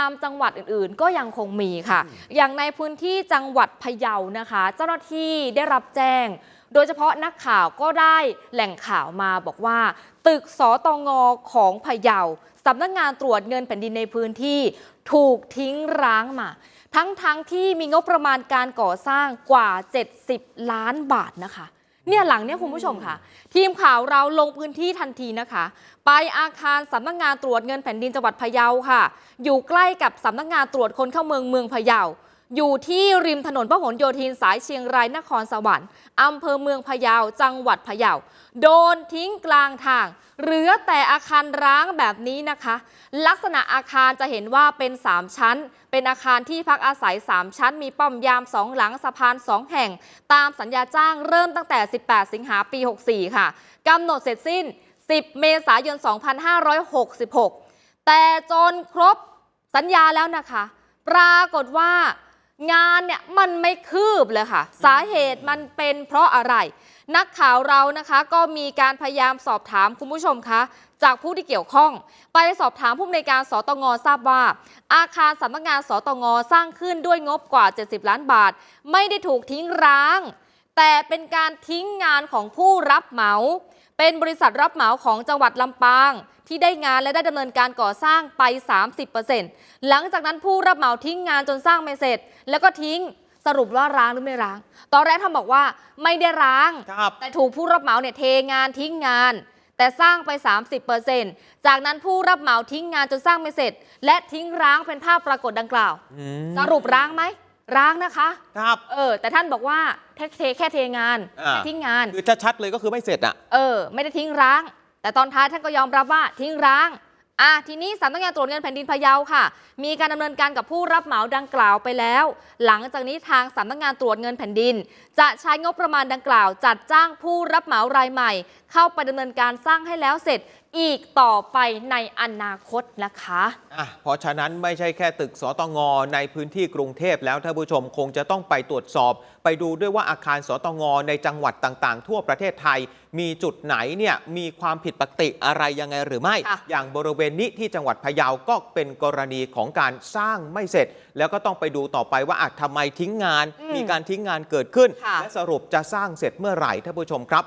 ามจังหวัดอื่นๆ ก็ยังคงมีค่ะ อย่างในพื้นที่จังหวัดพะเยานะคะ เจ้าหน้าที่ได้รับแจ้ง โดยเฉพาะนักข่าวก็ได้แหล่งข่าวมาบอกว่า ตึกสตงของพะเยาสำนักงานตรวจเงินแผ่นดินในพื้นที่ถูกทิ้งร้างมา ทั้งๆทที่มีงบประมาณการก่อสร้างกว่า 70 ล้านบาทนะคะ เนี่ยหลังเนี่ยคุณผู้ชมค่ะ ทีมข่าวเราลงพื้นที่ทันทีนะคะ ไปอาคารสำนักงานตรวจเงินแผ่นดินจังหวัดพะเยาค่ะ อยู่ใกล้กับสำนักงานตรวจคนเข้าเมืองเมืองพะเยา อยู่ที่ริมถนนพหลโยธินสายเชียงรายนครสวรรค์อำเภอเมืองพะเยาจังหวัดพะเยาโดนทิ้งกลางทาง เหลือแต่อาคารร้างแบบนี้นะคะ ลักษณะอาคารจะเห็นว่าเป็น 3 ชั้น เป็นอาคารที่พักอาศัย 3 ชั้น มีป้อมยาม 2 หลังสะพาน 2 แห่ง ตามสัญญาจ้างเริ่มตั้งแต่ 18 สิงหาปี 64 ค่ะกำหนดเสร็จสิ้น 10 เมษายน 2566 แต่จนครบสัญญาแล้วนะคะ ปรากฏว่า งานเนี่ยมันไม่คืบเลยค่ะ สาเหตุมันเป็นเพราะอะไร นักข่าวเรานะคะก็มีการพยายามสอบถามคุณผู้ชมคะจากผู้ที่เกี่ยวข้อง ไปสอบถามผู้อำนวยการสตงทราบว่า อาคารสำนักงานสตงสร้างขึ้นด้วยงบกว่า 70 ล้านบาท ไม่ได้ถูกทิ้งร้าง แต่เป็นการทิ้งงานของผู้รับเหมา เป็นบริษัทรับเหมาของจังหวัดลำปาง ที่ได้งานและได้ดำเนินการก่อสร้างไป 30%หลังจากนั้นผู้รับเหมาทิ้งงานจนสร้างไม่เสร็จ แล้วก็ทิ้งสรุปว่าร้างหรือไม่ร้าง ตอนแรกท่านบอกว่าไม่ได้ร้าง ครับ แต่ถูกผู้รับเหมาเนี่ยเทงานทิ้งงาน แต่สร้างไป 30%จากนั้นผู้รับเหมาทิ้งงานจนสร้างไม่เสร็จ และทิ้งร้างเป็นภาพปรากฏดังกล่าวอืมสรุปร้างไหม ร้างนะคะ ครับ เออ แต่ท่านบอกว่าแค่เทแค่เทงานอ่า แค่ทิ้งงาน คือชัดๆเลยก็คือไม่เสร็จอะ เออ ไม่ได้ทิ้งร้าง แต่ตอนท้ายท่านก็ยอมรับว่าทิ้งร้าง อะทีนี้สำนักงานตรวจเงินแผ่นดินพะเยาค่ะ มีการดำเนินการกับผู้รับเหมาดังกล่าวไปแล้ว หลังจากนี้ทางสำนักงานตรวจเงินแผ่นดิน จะใช้งบประมาณดังกล่าว จัดจ้างผู้รับเหมารายใหม่ เข้าไปดำเนินการสร้างให้แล้วเสร็จอีกต่อไปในอนาคตนะคะอะเพราะฉะนั้นไม่ใช่แค่ตึกสตงในพื้นที่กรุงเทพแล้วท่านผู้ชมคงจะต้องไปตรวจสอบ ไปดูด้วยว่าอาคารสตงในจังหวัดต่างๆ ทั่วประเทศไทย มีจุดไหนเนี่ยมีความผิดปกติอะไรยังไงหรือไม่ค่ะอย่างบริเวณนี้ที่จังหวัดพะเยาก็เป็นกรณีของการสร้างไม่เสร็จ แล้วก็ต้องไปดูต่อไปว่าอาจทำไมทิ้งงานอืมมีการทิ้งงานเกิดขึ้นค่ะและสรุปจะสร้างเสร็จเมื่อไหร่ท่านผู้ชมครับ